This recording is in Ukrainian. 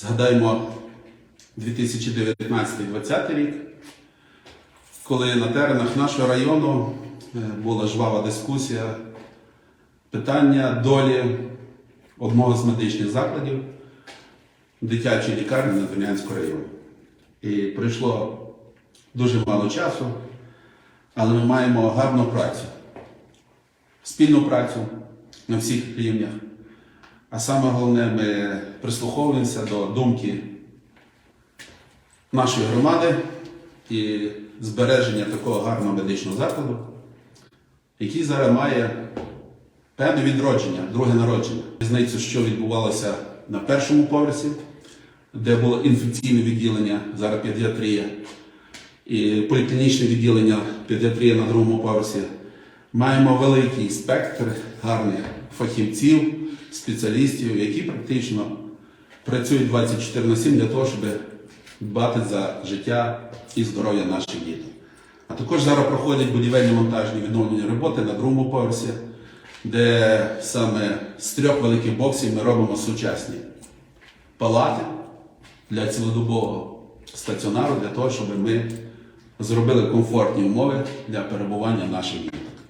Згадаємо 2019-2020 рік, коли на теренах нашого району е, була жвава дискусія, питання долі одного з медичних закладів дитячої лікарні Надвірнянського району. І пройшло дуже мало часу, але ми маємо гарну працю, спільну працю на всіх рівнях. А саме головне, ми прислуховуємося до думки нашої громади і збереження такого гарного медичного закладу, який зараз має певне відродження, друге народження. Різницю, що відбувалося на першому поверсі, де було інфекційне відділення, зараз педіатрія, і поліклінічне відділення педіатрія на другому поверсі. Маємо великий спектр гарних фахівців, спеціалістів, які практично працюють 24 на 7 для того, щоб дбати за життя і здоров'я наших дітей. А також зараз проходять будівельні монтажні відновлені роботи на другому поверсі, де саме з трьох великих боксів ми робимо сучасні палати для цілодобового стаціонару, для того, щоб ми зробили комфортні умови для перебування наших дітей.